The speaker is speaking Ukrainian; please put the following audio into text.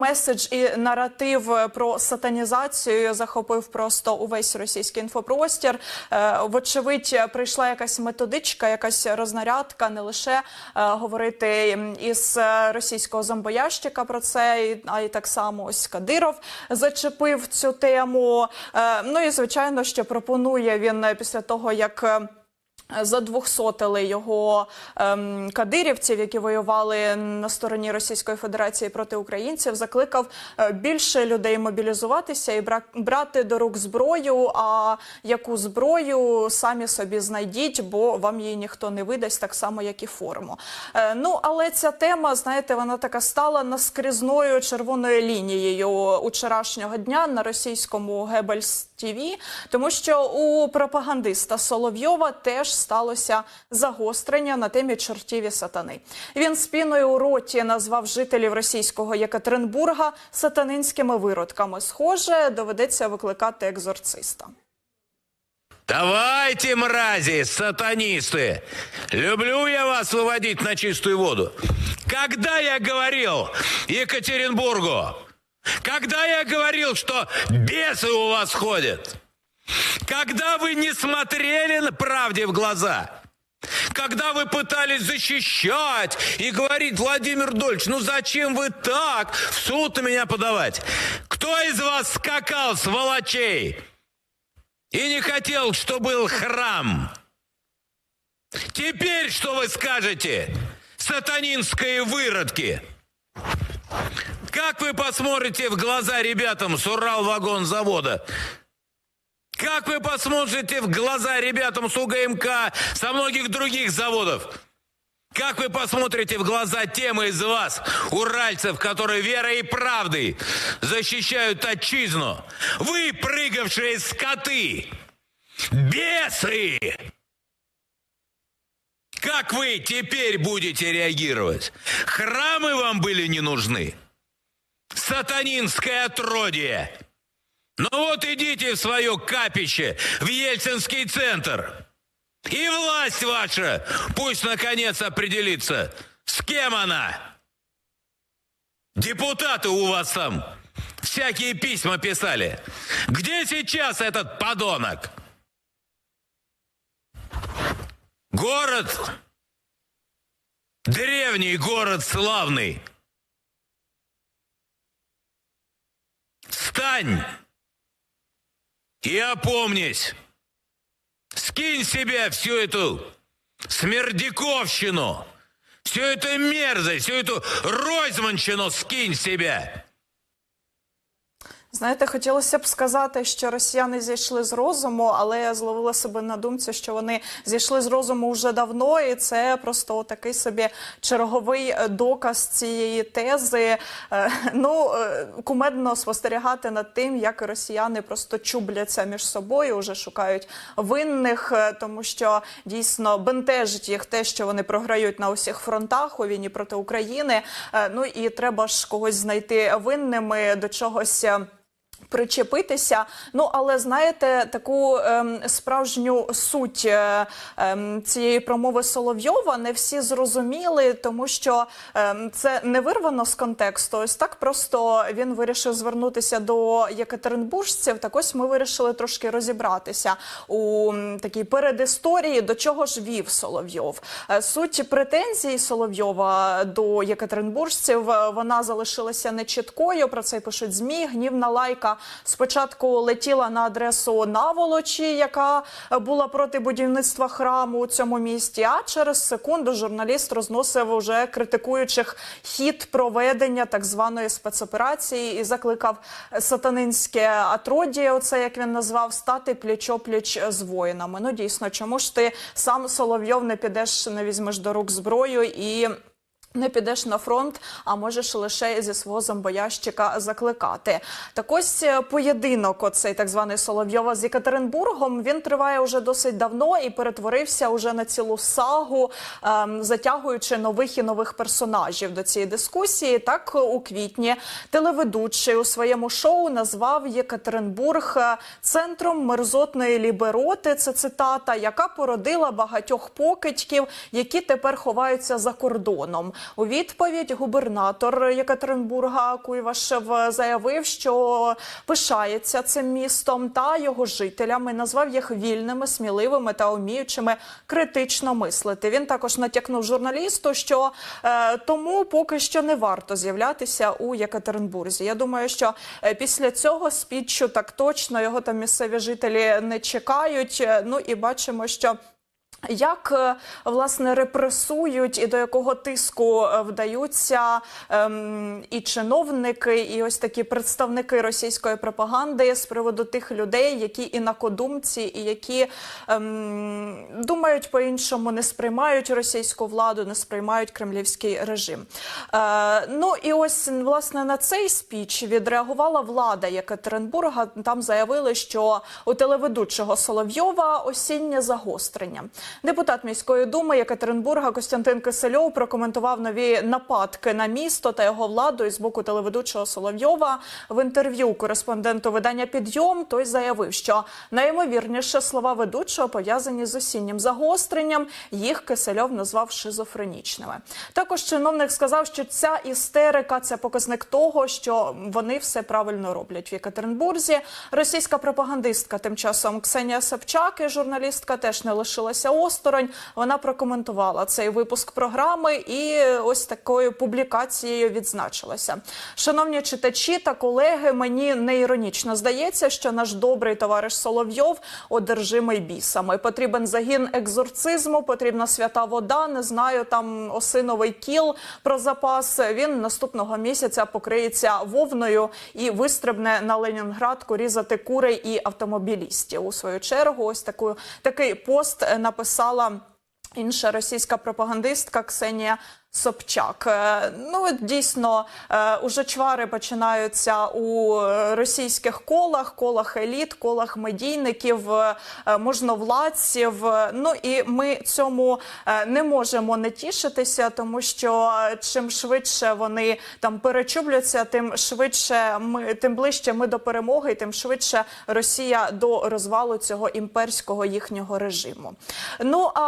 Меседж і наратив про сатанізацію захопив просто увесь російський інфопростір. Е, Вочевидь, прийшла якась методичка, якась рознарядка, не лише е, говорити із е, російського зомбоящика про це, а й так само ось Кадиров зачепив цю тему. Е, Ну і звичайно, що пропонує він е, після того, як. Задвохсотили його ем, кадирівців, які воювали на стороні Російської Федерації проти українців. Закликав е, більше людей мобілізуватися і бра- брати до рук зброю. А яку зброю самі собі знайдіть, бо вам її ніхто не видасть, так само як і форму. Е, ну але ця тема, знаєте, вона така стала наскрізною червоною лінією учорашнього дня на російському Гебельс ТВ, тому що у пропагандиста Соловйова теж сталося загострення на темі чортів сатани. Він спіною у роті назвав жителів російського Єкатеринбурга сатанинськими виродками. Схоже, доведеться викликати екзорциста. Давайте, мрази, сатанисты! Люблю я вас выводить на чистую воду. Когда я говорил Екатеринбургу, когда я говорил, что бесы у вас ходят, когда вы не смотрели на правде в глаза, когда вы пытались защищать и говорить, Владимир Дольч, ну зачем вы так в суд на меня подавать? Кто из вас скакал, сволочей? И не хотел, что был храм. Теперь что вы скажете, сатанинские выродки? Как вы посмотрите в глаза ребятам с Уралвагонзавода? Как вы посмотрите в глаза ребятам с УГМК, со многих других заводов? Как вы посмотрите в глаза тем из вас, уральцев, которые верой и правдой защищают отчизну? Вы, прыгавшие скоты, бесы! Как вы теперь будете реагировать? Храмы вам были не нужны? Сатанинское отродье! Ну вот идите в свое капище, в Ельцинский центр. И власть ваша пусть наконец определится, с кем она. Депутаты у вас там всякие письма писали. Где сейчас этот подонок? Город, древний город славный. Встань и опомнись. Скинь себе всю эту смердяковщину, всю эту мерзость, всю эту ройзманщину скинь себя. Знаєте, хотілося б сказати, що росіяни зійшли з розуму, але я зловила себе на думці, що вони зійшли з розуму вже давно, і це просто такий собі черговий е, доказ цієї тези. Е, Ну е, кумедно спостерігати над тим, як росіяни просто чубляться між собою, вже шукають винних, тому що дійсно бентежить їх те, що вони програють на усіх фронтах у війні проти України. Ну і треба ж когось знайти винними до чогось. Причепитися, ну але знаєте, таку ем, справжню суть е, ем, цієї промови Соловйова не всі зрозуміли, тому що ем, це не вирвано з контексту. Ось так просто він вирішив звернутися до єкатеринбуржців. Так ось ми вирішили трошки розібратися у такій передісторії, до чого ж вів Соловйов. Е, Суть претензій Соловйова до єкатеринбуржців е, вона залишилася нечіткою. Про це пишуть змі. Гнівна лайка спочатку летіла на адресу наволочі, яка е, була проти будівництва храму у цьому місті. А через секунду журналіст розносив уже критикуючих хід проведення так званої спецоперації і закликав сатанинське отродіє, оце як він назвав, стати пліч-опліч з воїнами. Ну дійсно, чому ж ти сам Соловйов не підеш, не візьмеш до рук зброю і. Не підеш на фронт, а можеш лише зі свого зомбоящика закликати. Так ось е, поєдинок, оцей так званий Соловйова з Єкатеринбургом, він триває уже досить давно і перетворився уже на цілу сагу, ем, затягуючи нових і нових персонажів до цієї дискусії. Так у квітні телеведучий у своєму шоу назвав Єкатеринбург е, центром мерзотної лібероти. Це цитата, яка породила багатьох покидьків, які тепер ховаються за кордоном. У відповідь губернатор Єкатеринбурга Куйвашев заявив, що пишається цим містом та його жителями, назвав їх вільними, сміливими та вміючими критично мислити. Він також натякнув журналісту, що е, тому поки що не варто з'являтися у Єкатеринбурзі. Я думаю, що е, після цього спіччю так точно його там місцеві жителі не чекають. Е, Ну і бачимо, що. Як е, власне репресують і до якого тиску е, вдаються ем, і чиновники, і ось такі представники російської пропаганди з приводу тих людей, які інакодумці, і які ем, думають по-іншому, не сприймають російську владу, не сприймають кремлівський режим. Е, ну і ось власне на цей спіч відреагувала влада Єкатеринбурга. Там заявили, що у телеведучого Соловйова осіннє загострення. Депутат міської думи Єкатеринбурга Костянтин Кисельов прокоментував нові нападки на місто та його владу із боку телеведучого Соловйова. В інтерв'ю кореспонденту видання Підйом той заявив, що найімовірніше слова ведучого пов'язані з осіннім загостренням. Їх Кисельов назвав шизофренічними. Також чиновник сказав, що ця істерика це показник того, що вони все правильно роблять в Єкатеринбурзі. Російська пропагандистка тим часом Ксенія Собчак і журналістка теж не лишилася осторонь. Вона прокоментувала цей випуск програми і ось такою публікацією відзначилася. Шановні читачі та колеги, мені не іронічно здається, що наш добрий товариш Соловйов одержимий бісами. Потрібен загін екзорцизму, потрібна свята вода. Не знаю, там осиновий кіл про запас. Він наступного місяця покриється вовною і вистрибне на Ленінградку різати курей і автомобілістів. У свою чергу, ось таку такий пост е, написала. Інша російська пропагандистка Ксенія Собчак. Е, Ну дійсно, е, уже чвари починаються у російських колах, колах еліт, колах медійників, е, можновладців. Ну і ми цьому не можемо не тішитися, тому що чим швидше вони там перечубляться, тим швидше ми тим ближче ми до перемоги, тим швидше Росія до розвалу цього імперського їхнього режиму. Ну а